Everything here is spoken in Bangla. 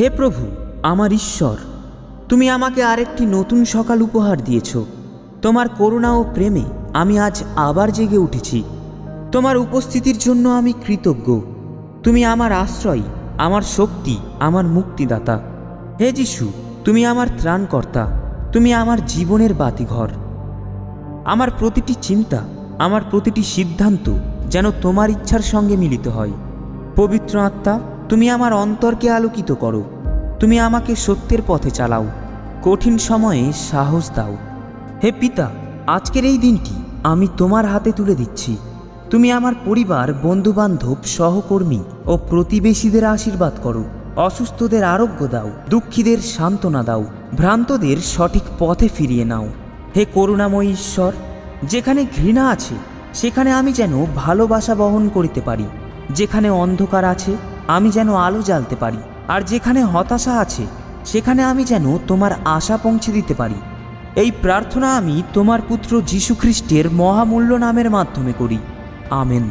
হে প্রভু, আমার ঈশ্বর, তুমি আমাকে আরেকটি নতুন সকাল উপহার দিয়েছ। তোমার করুণা ও প্রেমে আমি আজ আবার জেগে উঠেছি। তোমার উপস্থিতির জন্য আমি কৃতজ্ঞ। তুমি আমার আশ্রয়, আমার শক্তি, আমার মুক্তিদাতা। হে যিশু, তুমি আমার ত্রাণকর্তা, তুমি আমার জীবনের বাতিঘর। আমার প্রতিটি চিন্তা, আমার প্রতিটি সিদ্ধান্ত যেন তোমার ইচ্ছার সঙ্গে মিলিত হয়। পবিত্র আত্মা তুমি আমার অন্তরকে আলোকিত করো। তুমি আমাকে সত্যের পথে চালাও। কঠিন সময়ে সাহস দাও। হে পিতা, আজকের এই দিনটি আমি তোমার হাতে তুলে দিচ্ছি? তুমি আমার পরিবার, বন্ধুবান্ধব, সহকর্মী ও প্রতিবেশীদের আশীর্বাদ করো। অসুস্থদের আরোগ্য দাও। দুঃখীদের সান্ত্বনা দাও। ভ্রান্তদের সঠিক পথে ফিরিয়ে নাও। হে করুণাময় ঈশ্বর, যেখানে ঘৃণা আছে, সেখানে আমি যেন ভালোবাসা বহন করিতে পারি। যেখানে অন্ধকার আছে আমি যেন আলো জ্বালতে পারি, আর যেখানে হতাশা আছে, সেখানে আমি যেন তোমার আশা পৌঁছে দিতে পারি। এই প্রার্থনা আমি তোমার পুত্র যীশুখ্রিস্টের মহামূল্য নামের মাধ্যমে করি। আমেন।